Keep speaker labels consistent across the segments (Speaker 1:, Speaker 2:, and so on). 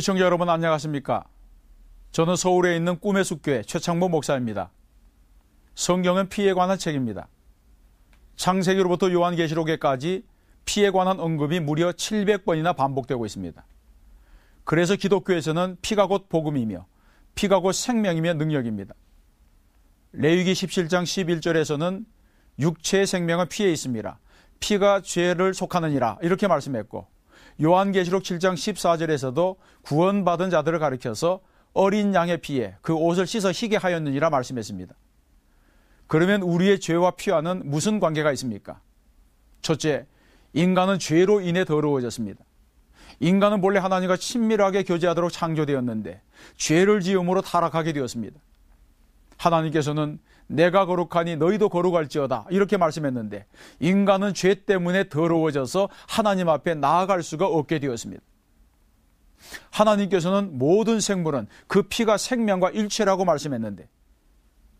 Speaker 1: 시청자 여러분 안녕하십니까? 저는 서울에 있는 꿈의 숲교회 최창모 목사입니다. 성경은 피에 관한 책입니다. 창세기로부터 요한계시록에까지 피에 관한 언급이 무려 700번이나 반복되고 있습니다. 그래서 기독교에서는 피가 곧 복음이며 피가 곧 생명이며 능력입니다. 레위기 17장 11절에서는 육체의 생명은 피에 있습니다. 피가 죄를 속하느니라 이렇게 말씀했고 요한계시록 7장 14절에서도 구원받은 자들을 가리켜서 어린 양의 피에 그 옷을 씻어 희게 하였느니라 말씀했습니다. 그러면 우리의 죄와 피와는 무슨 관계가 있습니까? 첫째, 인간은 죄로 인해 더러워졌습니다. 인간은 본래 하나님과 친밀하게 교제하도록 창조되었는데 죄를 지음으로 타락하게 되었습니다. 하나님께서는 내가 거룩하니 너희도 거룩할지어다 이렇게 말씀했는데 인간은 죄 때문에 더러워져서 하나님 앞에 나아갈 수가 없게 되었습니다. 하나님께서는 모든 생물은 그 피가 생명과 일체라고 말씀했는데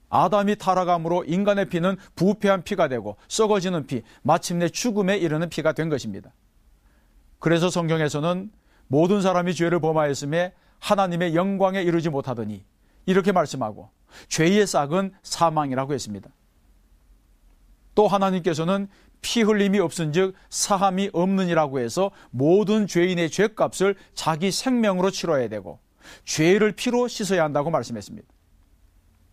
Speaker 1: 아담이 타락함으로 인간의 피는 부패한 피가 되고 썩어지는 피, 마침내 죽음에 이르는 피가 된 것입니다. 그래서 성경에서는 모든 사람이 죄를 범하였음에 하나님의 영광에 이르지 못하더니 이렇게 말씀하고 죄의 싹은 사망이라고 했습니다. 또 하나님께서는 피 흘림이 없은즉 사함이 없느니라고 해서 모든 죄인의 죄값을 자기 생명으로 치러야 되고 죄를 피로 씻어야 한다고 말씀했습니다.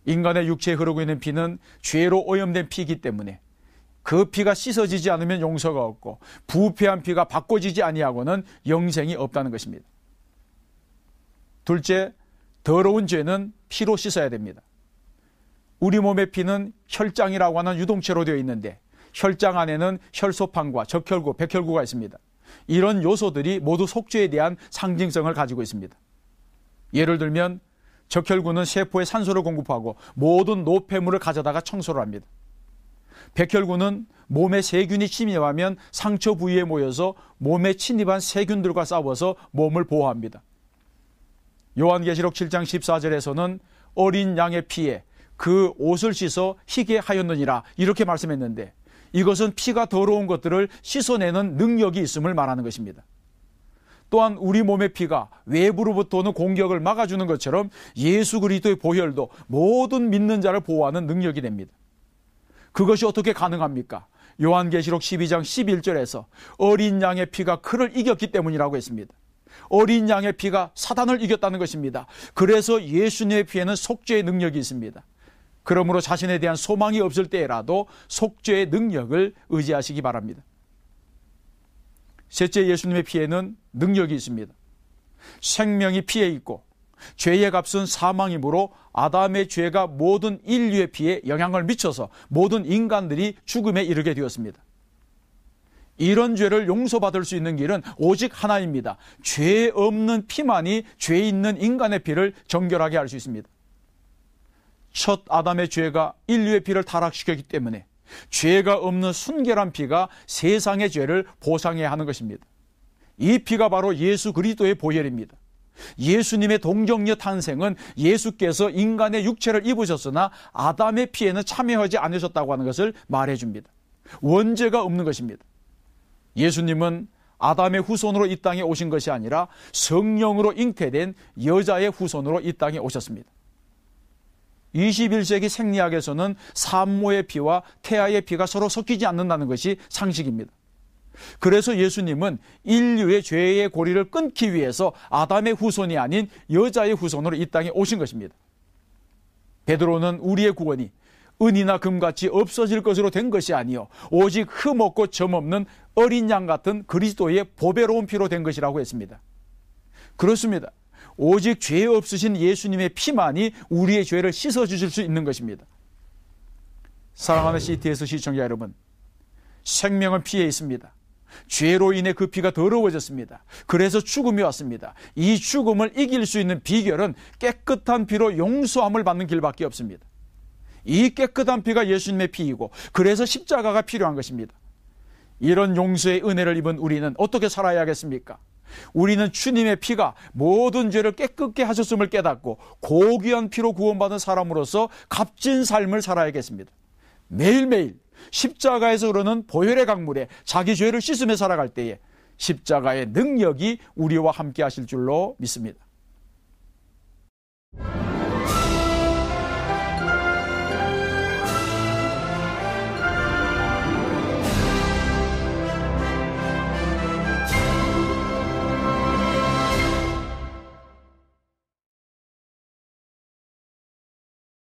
Speaker 1: 인간의 육체에 흐르고 있는 피는 죄로 오염된 피이기 때문에 그 피가 씻어지지 않으면 용서가 없고 부패한 피가 바꿔지지 아니하고는 영생이 없다는 것입니다. 둘째, 더러운 죄는 피로 씻어야 됩니다. 우리 몸의 피는 혈장이라고 하는 유동체로 되어 있는데 혈장 안에는 혈소판과 적혈구, 백혈구가 있습니다. 이런 요소들이 모두 속죄에 대한 상징성을 가지고 있습니다. 예를 들면 적혈구는 세포에 산소를 공급하고 모든 노폐물을 가져다가 청소를 합니다. 백혈구는 몸에 세균이 침입하면 상처 부위에 모여서 몸에 침입한 세균들과 싸워서 몸을 보호합니다. 요한계시록 7장 14절에서는 어린 양의 피에 그 옷을 씻어 희게 하였느니라 이렇게 말씀했는데 이것은 피가 더러운 것들을 씻어내는 능력이 있음을 말하는 것입니다. 또한 우리 몸의 피가 외부로부터 오는 공격을 막아주는 것처럼 예수 그리스도의 보혈도 모든 믿는 자를 보호하는 능력이 됩니다. 그것이 어떻게 가능합니까? 요한계시록 12장 11절에서 어린 양의 피가 그를 이겼기 때문이라고 했습니다. 어린 양의 피가 사단을 이겼다는 것입니다. 그래서 예수님의 피에는 속죄의 능력이 있습니다. 그러므로 자신에 대한 소망이 없을 때라도 속죄의 능력을 의지하시기 바랍니다. 셋째 예수님의 피에는 능력이 있습니다. 생명이 피에 있고 죄의 값은 사망이므로 아담의 죄가 모든 인류의 피에 영향을 미쳐서 모든 인간들이 죽음에 이르게 되었습니다. 이런 죄를 용서받을 수 있는 길은 오직 하나입니다. 죄 없는 피만이 죄 있는 인간의 피를 정결하게 할 수 있습니다. 첫 아담의 죄가 인류의 피를 타락시켰기 때문에 죄가 없는 순결한 피가 세상의 죄를 보상해야 하는 것입니다. 이 피가 바로 예수 그리스도의 보혈입니다. 예수님의 동정녀 탄생은 예수께서 인간의 육체를 입으셨으나 아담의 피에는 참여하지 않으셨다고 하는 것을 말해줍니다. 원죄가 없는 것입니다. 예수님은 아담의 후손으로 이 땅에 오신 것이 아니라 성령으로 잉태된 여자의 후손으로 이 땅에 오셨습니다. 21세기 생리학에서는 산모의 피와 태아의 피가 서로 섞이지 않는다는 것이 상식입니다. 그래서 예수님은 인류의 죄의 고리를 끊기 위해서 아담의 후손이 아닌 여자의 후손으로 이 땅에 오신 것입니다. 베드로는 우리의 구원이 은이나 금같이 없어질 것으로 된 것이 아니요 오직 흠없고 점없는 어린 양 같은 그리스도의 보배로운 피로 된 것이라고 했습니다. 그렇습니다. 오직 죄 없으신 예수님의 피만이 우리의 죄를 씻어 주실 수 있는 것입니다. 사랑하는 CTS 시청자 여러분, 생명은 피에 있습니다. 죄로 인해 그 피가 더러워졌습니다. 그래서 죽음이 왔습니다. 이 죽음을 이길 수 있는 비결은 깨끗한 피로 용서함을 받는 길밖에 없습니다. 이 깨끗한 피가 예수님의 피이고 그래서 십자가가 필요한 것입니다. 이런 용서의 은혜를 입은 우리는 어떻게 살아야겠습니까? 우리는 주님의 피가 모든 죄를 깨끗게 하셨음을 깨닫고 고귀한 피로 구원받은 사람으로서 값진 삶을 살아야겠습니다. 매일매일 십자가에서 흐르는 보혈의 강물에 자기 죄를 씻으며 살아갈 때에 십자가의 능력이 우리와 함께 하실 줄로 믿습니다.